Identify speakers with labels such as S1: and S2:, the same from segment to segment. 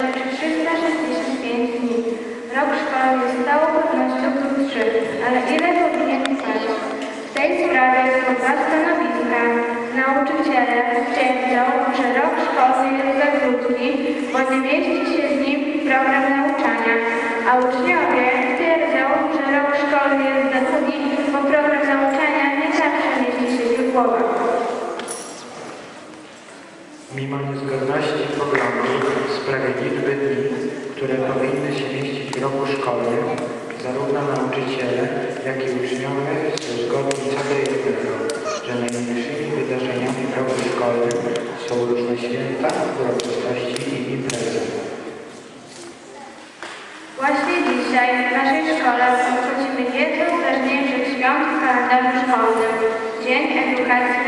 S1: Znaczy 365 dni. Rok szkolny jest z całą pewnością krótszy, ale ile powinien trwać? W tej sprawie są dwa stanowiska. Nauczyciele twierdzą, że rok szkolny jest za krótki, bo nie mieści się w nim program nauczania, a uczniowie twierdzą, że rok szkolny jest za długi, bo program nauczania nie zawsze mieści się w ich głowach.
S2: Mimo niezgodności w sprawie liczby dni, które powinny się mieścić w roku szkolnym, zarówno nauczyciele, jak i uczniowie są zgodni co do jednego, że największymi wydarzeniami w roku szkolnym są różne święta, uroczystości i imprezy.
S1: Właśnie dzisiaj w naszej szkole obchodzimy jedno z ważniejszych świąt w kalendarzu szkolnym Dzień Edukacji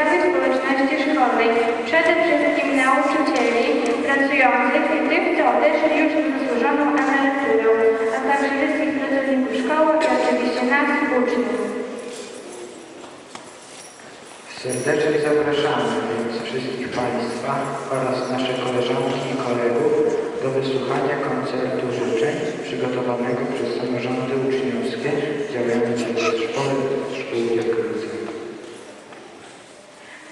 S1: całej społeczności szkolnej, przede wszystkim nauczycieli pracujących i tych, co odeszli już z zasłużoną emeryturą, a także wszystkich pracowników szkoły i oczywiście nas, uczniów.
S2: Serdecznie zapraszamy więc wszystkich Państwa oraz nasze koleżanki i kolegów do wysłuchania koncertu życzeń przygotowanego przez samorządy uczniowskie działające w zespole szkół Wielkopolski.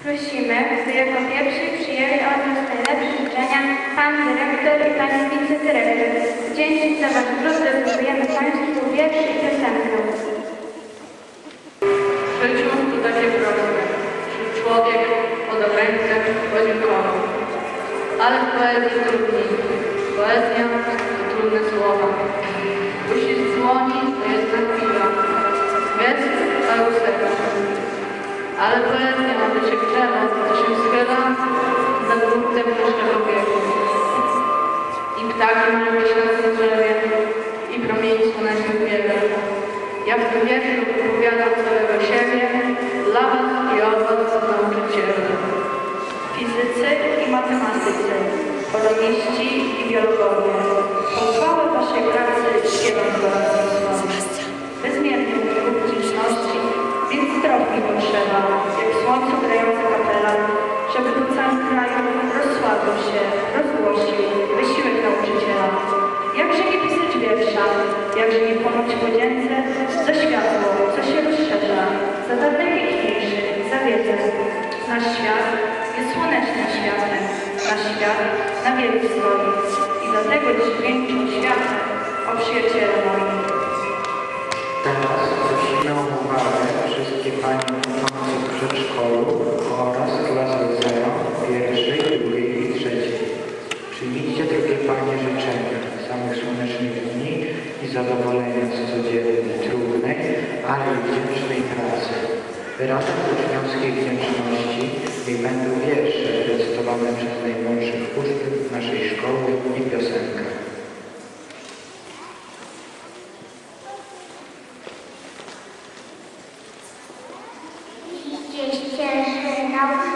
S1: Prosimy, by jako pierwsi przyjęli od nas najlepsze życzenia Pan Dyrektor i Pani Wicedyrektor. Dzięki za Wasz trud dedykujemy Państwu wiersz i piosenkę.
S3: To takie proste, że człowiek pod rękę podziękował. Ale w poezji trudniej. Poezja to trudne słowa. Uścisk dłoni to jedna chwila. Gest albo serce. Ale ma być jak drzewo, to się schyla za gruntem każdego wieku. I ptaki mają myśleć na jak słońcu grająca kapela, żeby po całym kraju rozsławił się, rozgłosił wysiłek nauczyciela. Jakże nie pisać wiersza, jakże nie pomóc podzięce za światło, co się rozszerza, za dar najpiękniejszy, za wiedzę. Nasz świat jest słonecznym światem, nasz świat na wielu stoi i dlatego dźwięczą światem o przyjaciele moim.
S2: Teraz prosimy o uwagę wszystkie Panie uczące w przedszkolu oraz klasy 0, pierwszej, drugiej i trzeciej. Przyjmijcie, drogie Panie, życzenia samych słonecznych dni i zadowolenia z codziennej, trudnej, ale i wdzięcznej pracy. Wyrazem uczniowskiej wdzięczności niech będą wiersze recytowane przez najmłodszych uczniów naszej szkoły i piosenka.
S4: Чечен, Шенов,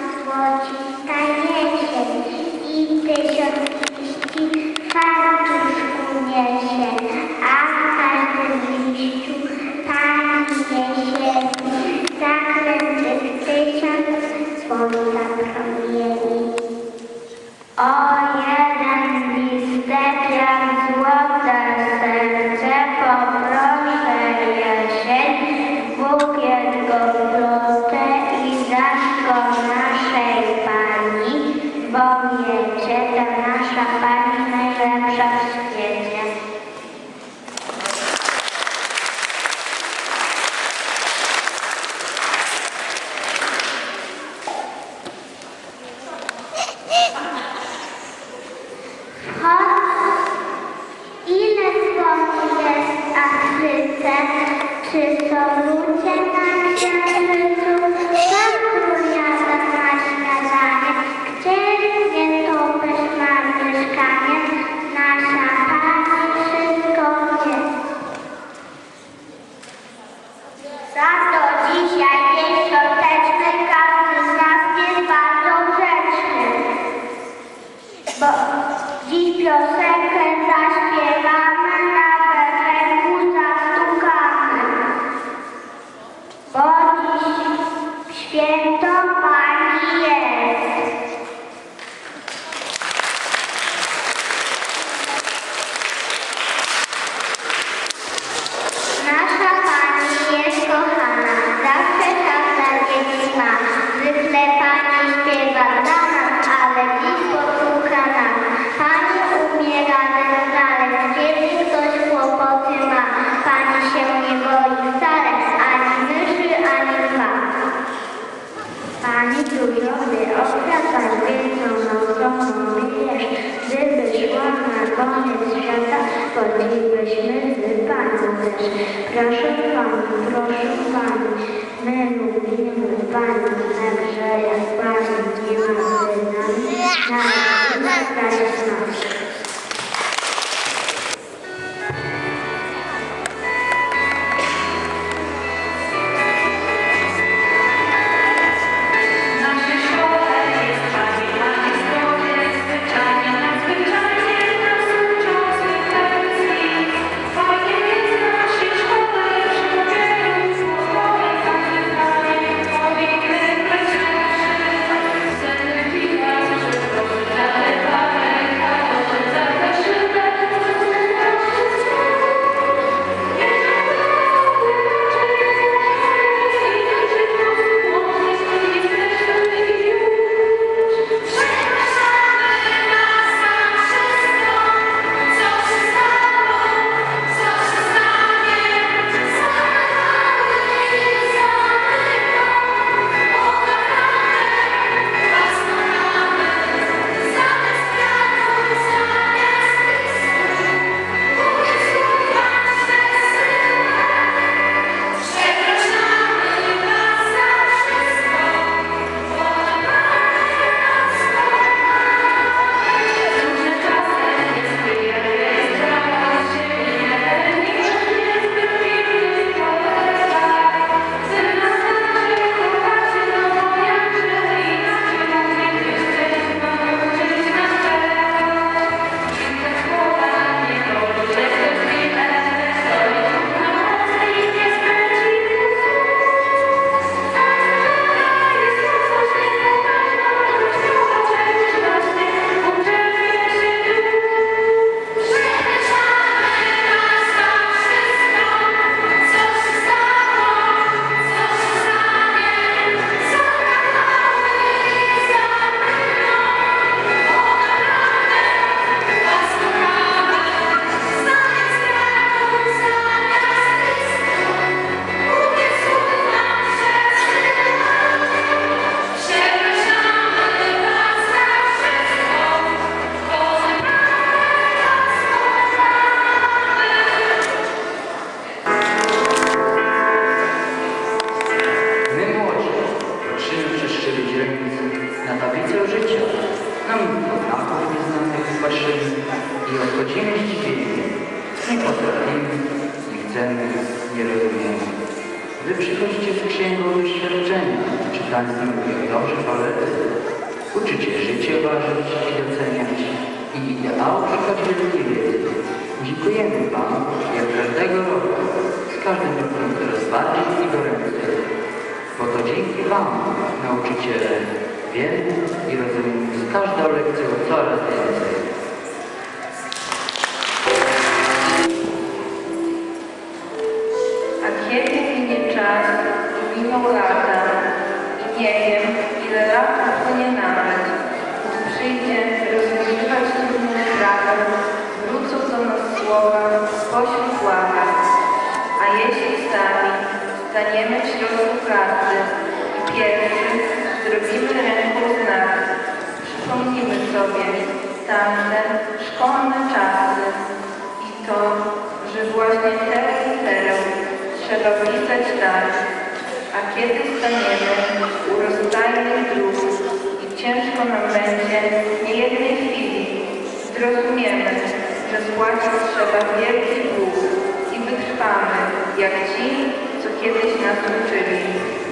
S4: czy są ludzie na Też. Proszę pani, proszę pani, my lubimy pani na grzejach.
S5: Wtedy przychodzicie z księgą doświadczenia, czytańcem książek palety. Uczycie życie ważyć i doceniać i ideału szukać wielkiej wiedzy. Dziękujemy Wam, jak każdego roku, z każdym rokiem coraz bardziej i goręcej. Bo to dzięki Wam, nauczyciele, wiemy i rozumiemy z każdą lekcją coraz więcej.
S6: Nie wiem, ile lat upłynie nawet, gdy przyjdzie rozwiązywać trudne sprawy, wrócą do nas słowa pośród łagat. A jeśli sami staniemy w środku karty i pierwszy zrobimy ręką znak, przypomnimy sobie tamte szkolne czasy i to, że właśnie i teraz trzeba pisać tak, a kiedy staniemy u rozstajnych dróg i ciężko nam będzie niejednej chwili, zrozumiemy, że spłacić trzeba wielki dług i wytrwamy, jak ci, co kiedyś nas uczyli.